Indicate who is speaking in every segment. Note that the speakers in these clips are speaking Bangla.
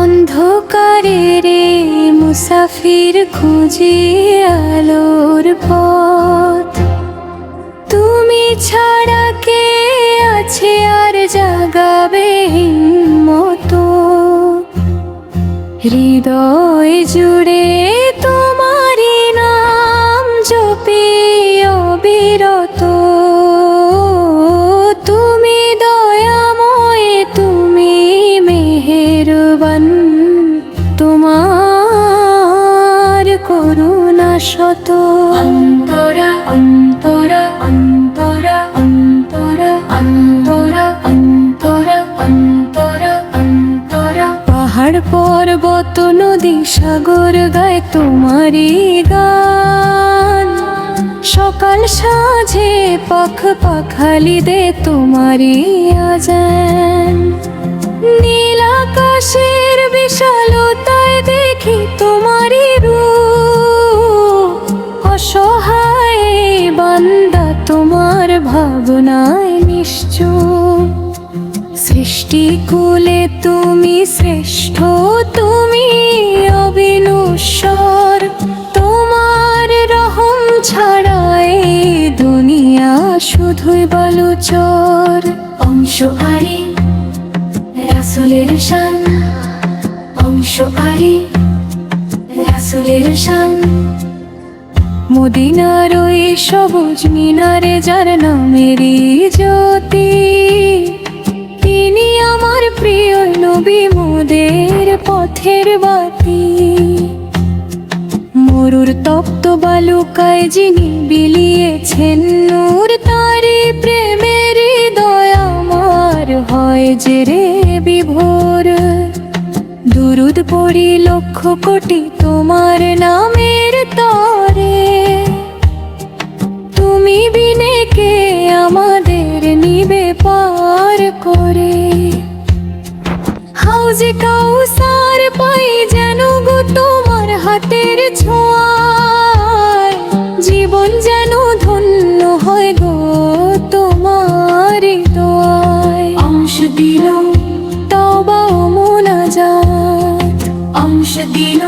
Speaker 1: অন্ধকারে রে মুসাফির খুঁজে আলোর পথ। তুমি ছাড়া কে আছে আর জাগাবে মতো হৃদয় জুড়ে শত অন্তরা অন্তরা অন্তরা অন্তরা অন্তরা অন্তরা অন্তরা অন্তরা। পাহাড় পর্বত নদী সাগর গায় তোমারই গান। সকাল সাঁঝে পাখ পাখালি দে তোমারই আজান। নীল আকাশের বিশালতায় অসহায় বান্দা, তোমার ভাবনায় নিশ্চুপ। সৃষ্টি কুলে তুমি শ্রেষ্ঠ, তুমি অবিনশ্বর। তোমার রহম ছাড়া দুনিয়া শুধুই বালুচর। অংশ আরে, রাসুলের শান। অংশ আরে, রাসুলের শান। মদিনার ওই সবুজ মিনারে যার নামেরই জ্যোতি, তিনি আমার প্রিয় নবী মোদের পথের বাতি। মরুর তপ্ত বালুকায় যিনি বিলিয়েছেন নূর তারি প্রেমের দয়া আমার হয় যে রে বিভোর। দুরুদ পড়ি লক্ষ কোটি তোমার নামের তরে। তুমি বিনে কে আমাদের নিবে পার করে? হাউজে কাউসার পাই যেন গো তোমার হাতের ছোঁয়ায়। জীবন যেন ধন্য হয় গো তোমার দোয়ায়। অংশ দিল। তবা মোনাজাত। অংশ দিল।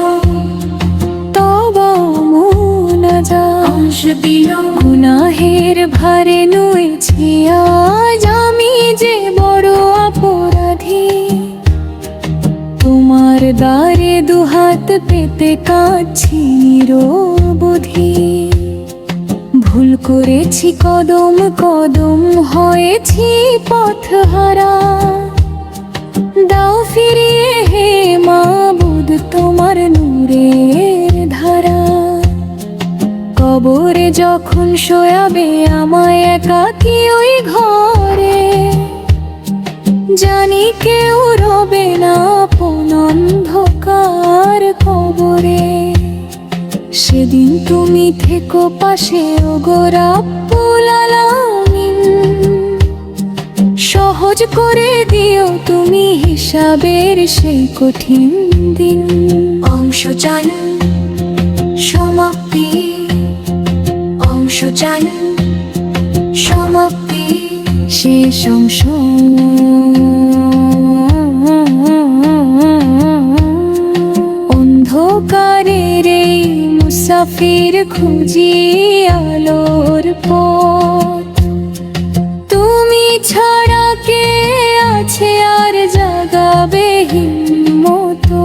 Speaker 1: অংশ দিল গুনাহের ভারে নুয়েছি আজ আমি যে বড় অপরাধী, তোমার দ্বারে দুহাত পেতে কাঁদছি নিরবধি। ভুল করেছি, কদম কদম হয়েছি পথ হারা দাও ফিরিয়ে কবরে যখন শোয়াবে আমায় একাকি ওই ঘরে। জানি কেউ রবে না অন্ধকার কবরে। সেদিন তুমি থেকো পাশে ওগোরাপুল আলামিন। সহজ করে দিও তুমি হিসাবের সেই কঠিন দিন। অংশ চান সমাপ্তি। চান সমাপ্তি শেষ অংশ। অন্ধকারের এই মুসাফির খুঁজি আলোর পথ। তুমি ছাড়া কে আছে আর জাগাবে হিম্মতো?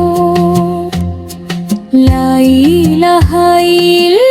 Speaker 1: লাইলাহাইল্লাহু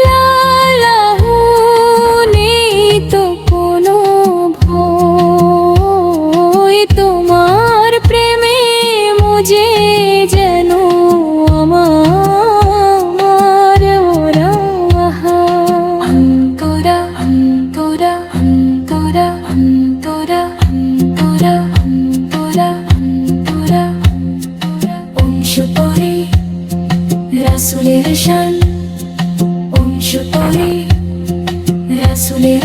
Speaker 1: রাসুলের শান অংশ পরে রাসুলের